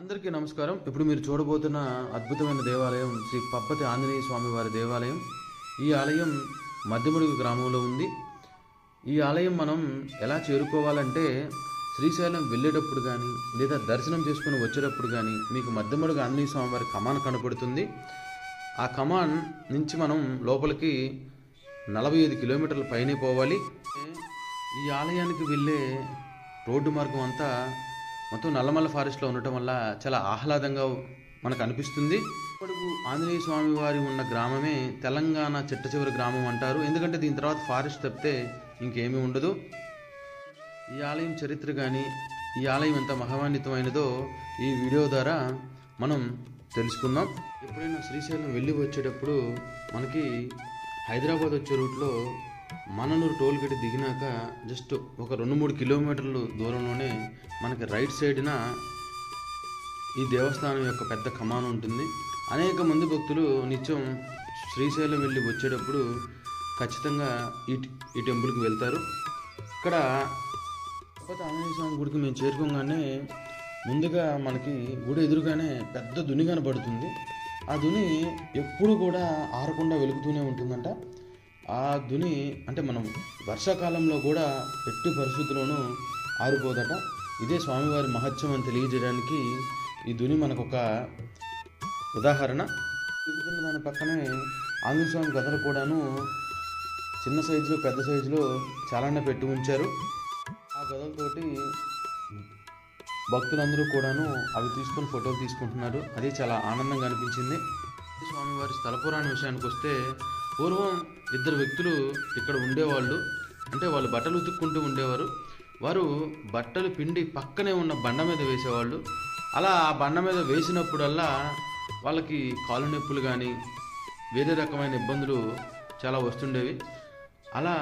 అందరికీ నమస్కారం. ఇప్పుడు మీరు చూడబోతున్న అద్భుతమైన దేవాలయం శ్రీ పప్పతి ఆంజనేయ స్వామివారి దేవాలయం. ఈ ఆలయం మధ్యమడుగు గ్రామంలో ఉంది. ఈ ఆలయం మనం ఎలా చేరుకోవాలంటే శ్రీశైలం వెళ్ళేటప్పుడు కానీ లేదా దర్శనం చేసుకుని వచ్చేటప్పుడు కానీ మీకు మధ్యమడుగు ఆంజనేయ స్వామివారి కమాన్ కనపడుతుంది. ఆ కమాన్ నుంచి మనం లోపలికి నలభై ఐదు కిలోమీటర్ల పైనే పోవాలి. ఈ ఆలయానికి వెళ్ళే రోడ్డు మార్గం అంతా మొత్తం నల్లమల్ల ఫారెస్ట్లో ఉండటం వల్ల చాలా ఆహ్లాదంగా మనకు అనిపిస్తుంది. ఇప్పటికు ఆంజనేయ స్వామి వారి ఉన్న గ్రామమే తెలంగాణ చిట్ట చివరి గ్రామం అంటారు. ఎందుకంటే దీని తర్వాత ఫారెస్ట్ తప్పితే ఇంకేమీ ఉండదు. ఈ ఆలయం చరిత్ర కానీ ఈ ఆలయం ఎంత మహమాన్వితమైనదో ఈ వీడియో ద్వారా మనం తెలుసుకుందాం. ఎప్పుడైనా శ్రీశైలం వెళ్ళి వచ్చేటప్పుడు మనకి హైదరాబాద్ వచ్చే రూట్లో మననూరు టోల్ గేట్ దిగినాక జస్ట్ ఒక రెండు మూడు కిలోమీటర్లు దూరంలోనే మనకి రైట్ సైడ్న ఈ దేవస్థానం యొక్క పెద్ద కమానం ఉంటుంది. అనేక మంది భక్తులు నిత్యం శ్రీశైలం వెళ్ళి వచ్చేటప్పుడు ఖచ్చితంగా ఈ ఈ టెంపుల్కి వెళ్తారు. ఇక్కడ తిరుపతి ఆంజనేయ స్వామి గుడికి మేము చేరుకోగానే ముందుగా మనకి గుడి ఎదురుగానే పెద్ద దుని కనబడుతుంది ఆ దుని ఎప్పుడు కూడా ఆరకుండా వెలుగుతూనే ఉంటుందంట. ఆ దుని అంటే మనం వర్షాకాలంలో కూడా ఎట్టి పరిస్థితుల్లోనూ ఆరిపోదట. ఇదే స్వామివారి మహత్యం అని తెలియజేయడానికి ఈ దుని మనకు ఒక ఉదాహరణ. చూపుతున్న దాని పక్కనే ఆంజనేయస్వామి గదలు కూడాను చిన్న సైజులో పెద్ద సైజులో చాలానే పెట్టి ఉంచారు. ఆ గదలతోటి భక్తులందరూ కూడాను అవి తీసుకొని ఫోటోలు తీసుకుంటున్నారు. అది చాలా ఆనందంగా అనిపించింది. స్వామివారి స్థల పురాణ విషయానికి వస్తే పూర్వం ఇద్దరు వ్యక్తులు ఇక్కడ ఉండేవాళ్ళు. అంటే వాళ్ళు బట్టలు ఉతుక్కుంటూ ఉండేవారు. వారు బట్టలు పిండి పక్కనే ఉన్న బండ మీద వేసేవాళ్ళు. అలా ఆ బండ మీద వేసినప్పుడల్లా వాళ్ళకి కాలు నొప్పులు కానీ వేరే రకమైన ఇబ్బందులు చాలా వస్తుండేవి. అలా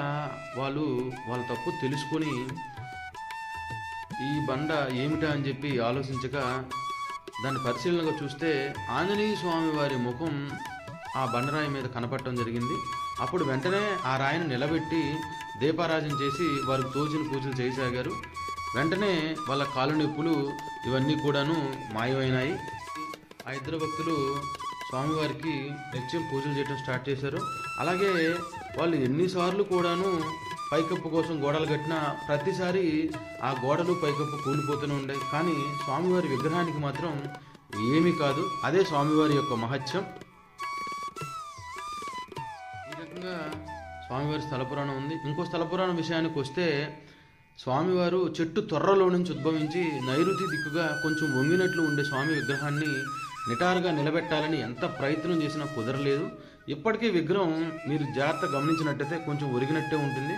వాళ్ళు వాళ్ళ తప్పు తెలుసుకొని ఈ బండ ఏమిటా అని చెప్పి ఆలోచించక దాన్ని పరిశీలనగా చూస్తే ఆంజనేయ స్వామి వారి ముఖం ఆ బండరాయి మీద కనపడటం జరిగింది. అప్పుడు వెంటనే ఆ రాయిని నిలబెట్టి దీపారాజన చేసి వారు తోచిన పూజలు చేయసాగారు వెంటనే వాళ్ళ కాలు నొప్పులు ఇవన్నీ కూడాను మాయమైనాయి. ఆ ఇద్దరు భక్తులు స్వామివారికి నిత్యం పూజలు చేయడం స్టార్ట్ చేశారు. అలాగే వాళ్ళు ఎన్నిసార్లు కూడాను పైకప్పు కోసం గోడలు కట్టినా ప్రతిసారి ఆ గోడలు పైకప్పు కూలిపోతూనే ఉండేవి. కానీ స్వామివారి విగ్రహానికి మాత్రం ఏమీ కాదు. అదే స్వామివారి యొక్క మహత్యం. ఈ స్వామివారి స్థలపురాణం ఉంది. ఇంకో స్థలపురాణం విషయానికి వస్తే స్వామివారు చెట్టు తొర్రలో నుంచి ఉద్భవించి నైరుతి దిక్కుగా కొంచెం వంగినట్లు ఉండే స్వామి విగ్రహాన్ని నిటారుగా నిలబెట్టాలని ఎంత ప్రయత్నం చేసినా కుదరలేదు. ఇప్పటికీ విగ్రహం మీరు జాగ్రత్త గమనించినట్టయితే కొంచెం ఒరిగినట్టే ఉంటుంది.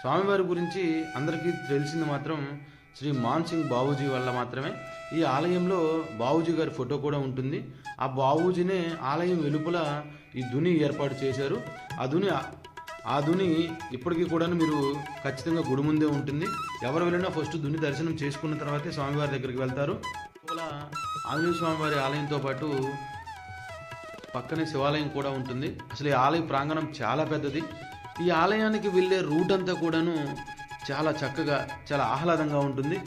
స్వామివారి గురించి అందరికీ తెలిసింది మాత్రం శ్రీ మాన్సింగ్ బాబూజీ వల్ల మాత్రమే ఈ ఆలయంలో బాబూజీ గారి ఫోటో కూడా ఉంటుంది. ఆ బాబూజీనే ఆలయం వెలుపల ఈ దుని ఏర్పాటు చేశారు. ఆ దుని ఆ దుని ఇప్పటికీ కూడా మీరు ఖచ్చితంగా గుడి ముందే ఉంటుంది. ఎవరు వెళ్ళినా ఫస్ట్ దుని దర్శనం చేసుకున్న తర్వాతే స్వామివారి దగ్గరికి వెళ్తారు. ఆంజనేయ స్వామివారి ఆలయంతో పాటు పక్కనే శివాలయం కూడా ఉంటుంది. అసలు ఈ ఆలయ ప్రాంగణం చాలా పెద్దది. ఈ ఆలయానికి వెళ్ళే రూట్ అంతా కూడాను చాలా చక్కగా చాలా ఆహ్లాదంగా ఉంటుంది.